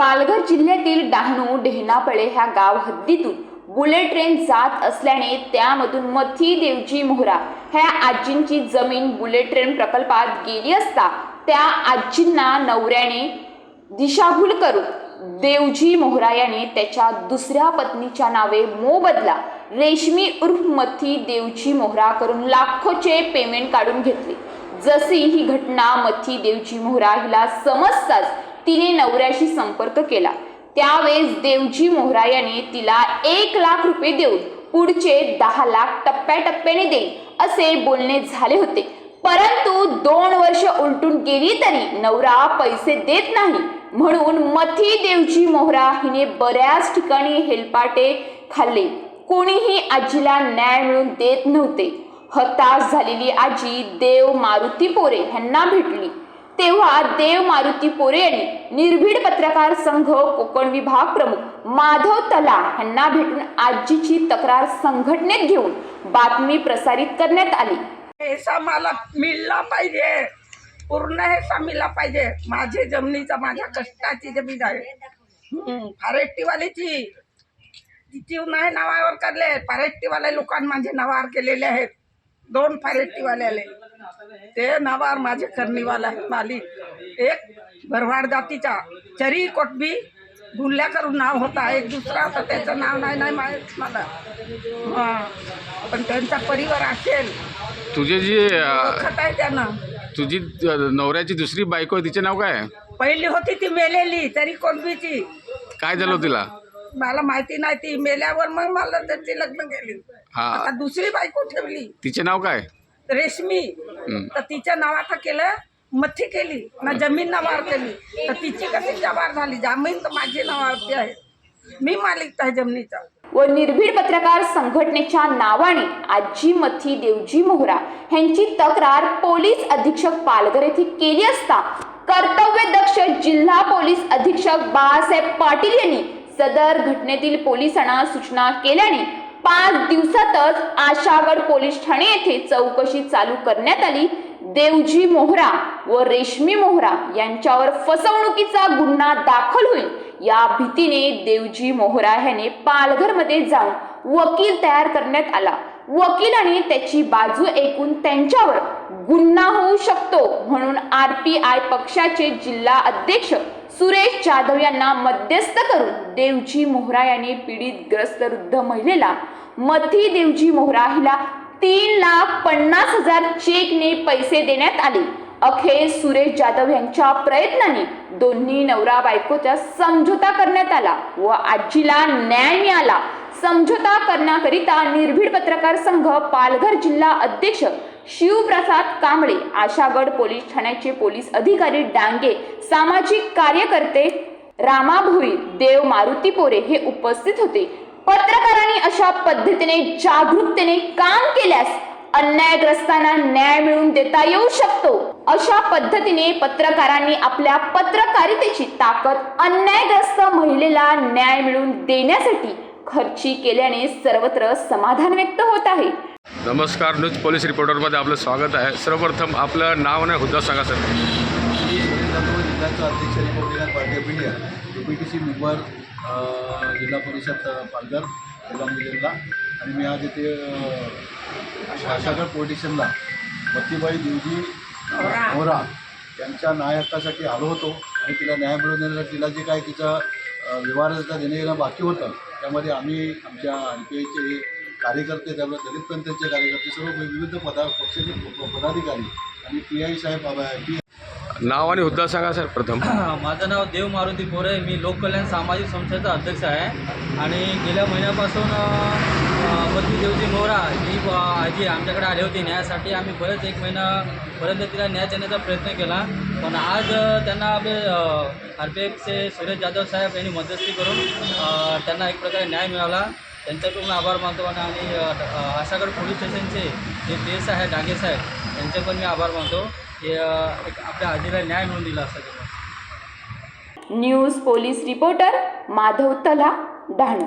पालघर जिल्ह्यातील डहाणू डेहनापळे ह्या गाव हद्दीतून बुलेट ट्रेन जात असल्याने त्यामधून मथी देवजी मोहरा ह्या आजींची जमीन बुलेट ट्रेन प्रकल्पात गेली असता त्या आजींना नवऱ्याने दिशाभूल करून देवजी मोहरा याने त्याच्या दुसऱ्या पत्नीच्या नावे मोबदला रेशमी उर्फ मथी देवजी मोहरा करून लाखोचे पेमेंट काढून घेतले. जशी ही घटना मथी देवजी मोहरा हिला समजताच तिने नवऱ्याशी संपर्क केला. त्यावेळेस देवजी मोहरा यांनी तिला एक लाख रुपये देऊन पुढचे दहा लाख टप्प्याटप्प्याने देईल असे बोलणे झाले होते. परंतु दोन वर्ष उलटून गेली तरी नवरा पैसे देत नाही. म्हणून मथी देवजी मोहरा हिने बऱ्याच ठिकाणी हेलपाटे खाल्ले. कोणीही आजीला न्याय मिळून देत नव्हते. हताश झालेली आजी देव मारुती पोरे यांना भेटली. तेव्हा देव मारुती पोरे यांनी निर्भीड पत्रकार संघ कोकण विभाग प्रमुख माधव तला यांना भेटून आजीची तक्रार संघटनेत घेऊन बातमी प्रसारित करण्यात आली. पैसा मला मिळला पाहिजे. पूर्ण हे मिळला पाहिजे. माझी जमिनीचा माझ्या कष्टाची जमीन आहे. फारेट्टीवालीची. तिची नाही नावावर करले. फारेट्टीवाले लोकांनी माझे नावावर केलेले आहेत. दोन फारेट्टीवाले आले. ते नावावर माझे करणीवाला आहेत मालिक. एक भरवाड जातीचा चरी कोटबी गुल्ल्या करून नाव होता एक दुसरा तर त्याचं नाव नाही नाही माहीत मला. हा. पण त्यांचा परिवार असेल. तुझे जी अ, ओळखत आहे त्यानं. तुझी अ, नवऱ्याची दुसरी बायको आहे तिचे नाव काय आहे? पहिली होती ती मेलेली तरी कोणबीची काय झालं होतं तिला? मला माहिती नाही ती मेल्यावर मग मला त्याची लग्न केली. हा. आता दुसरी बायको ठेवली. तिचे नाव काय? रेशमी. तर तिच्या नावाचा केलं मथी केली. ना जमीन नावावर केली. तर तिची कशी जबार झाली? जमीन तर माझी नावावरती आहे. मी मालिक आहे जमिनीचा. व निर्भीड पत्रकार संघटनेच्या नावाने आजी मथी देवजी मोहरा यांची तक्रार पोलीस अधीक्षक पालघर येथे केली असता कर्तव्यदक्ष जिल्हा पोलीस अधीक्षक बाळासाहेब पाटील यांनी सदर घटनेतील पोलिसांना सूचना केल्याने पाच दिवसातच आशागड पोलीस ठाणे येथे चौकशी चालू करण्यात आली. देवजी मोहरा व रेशमी मोहरा यांच्यावर फसवणुकीचा गुन्हा दाखल होईल. या भीतीने देवजी मोहरा ह्याने पालघरमध्ये जाऊन वकील तयार करण्यात आला. वकिलाने त्याची बाजू ऐकून त्यांच्यावर गुन्हा होऊ शकतो म्हणून आर पी आय पक्षाचे जिल्हा अध्यक्ष सुरेश जाधव यांना मध्यस्थ करून देवजी मोहरा यांनी पीडित ग्रस्त वृद्ध महिलेला मथी देवजी मोहरा हिला तीन लाख पन्नास हजार चेकने पैसे देण्यात आले. अखेर सुरेश जाधव यांच्या प्रयत्नाने दोन्ही नवरा बायकोचा समझोता करण्यात आला व आजीला न्याय मिळाला. समझोता करण्याकरिता निर्भीड पत्रकार संघ पालघर जिल्हा अध्यक्ष शिवप्रसाद कांबळे आशागड पोलीस ठाण्याचे पोलीस अधिकारी डांगे सामाजिक कार्यकर्ते रामा भोई देव मारुती पोरे हे उपस्थित होते. पत्रकारांनी अशा पद्धतीने जागरूकतेने काम केल्यास अन्यायग्रस्तांना न्याय मिळवून देता येऊ शकतो. अशा पद्धतीने पत्रकारांनी आपल्या पत्रकारितेची ताकद अन्यायग्रस्त महिलेला न्याय मिळवून देण्यासाठी खर्ची केल्याने सर्वत्र समाधान व्यक्त होत आहे. नमस्कार न्यूज पोलीस रिपोर्टरमध्ये आपलं स्वागत आहे. सर्वप्रथम आपलं नाव आणि हुद्दा सांगा सर. मी जिल्ह्याचा अध्यक्ष Republican party of India P T C Mumbai जिल्हा परिषद पालघर बेळगाव जिल्हा आणि मी आज इथे शासागड शासकर पोलीस मतीबाई देवजी मोरा यांच्या न्याय हक्कासाठी आलो होतो आणि तिला न्याय मिळवून देण्यासाठी तिला जे काय तिचं व्यवहार व्यवहाराचा बाकी होतं. त्यामध्ये आम्ही आमच्या आर पी आयचे कार्यकर्ते त्यामुळे दलित पंथाचे कार्यकर्ते सर्व विविध पदा पक्षाचे पदाधिकारी आणि पी आय साहेब पी नाव आणि हुद्दा सांगा सर प्रथम. माझं नाव देव मारुती पोरे. मी लोककल्याण सामाजिक संस्थेचा अध्यक्ष आहे. आणि गेल्या महिन्यापासून पती देवजी मोहरा ही आजी आमच्याकडे आली होती. न्यायासाठी आम्ही बरेच एक महिनापर्यंत तिला न्याय देण्याचा प्रयत्न केला. पण आज त्यांना आपले आर पी एफचे सुरेश जाधव साहेब यांनी मध्यस्थी करून त्यांना एक प्रकारे न्याय मिळाला. त्यांच्याकडून आभार मानतो आणि आणि आशागड पोलीस स्टेशनचे जे देश आहे डांगे साहेब त्यांचे पण मी आभार मानतो. हे एक आपल्या आजीला न्याय मिळून दिला असं न्यूज पोलीस रिपोर्टर माधव तला डहाणू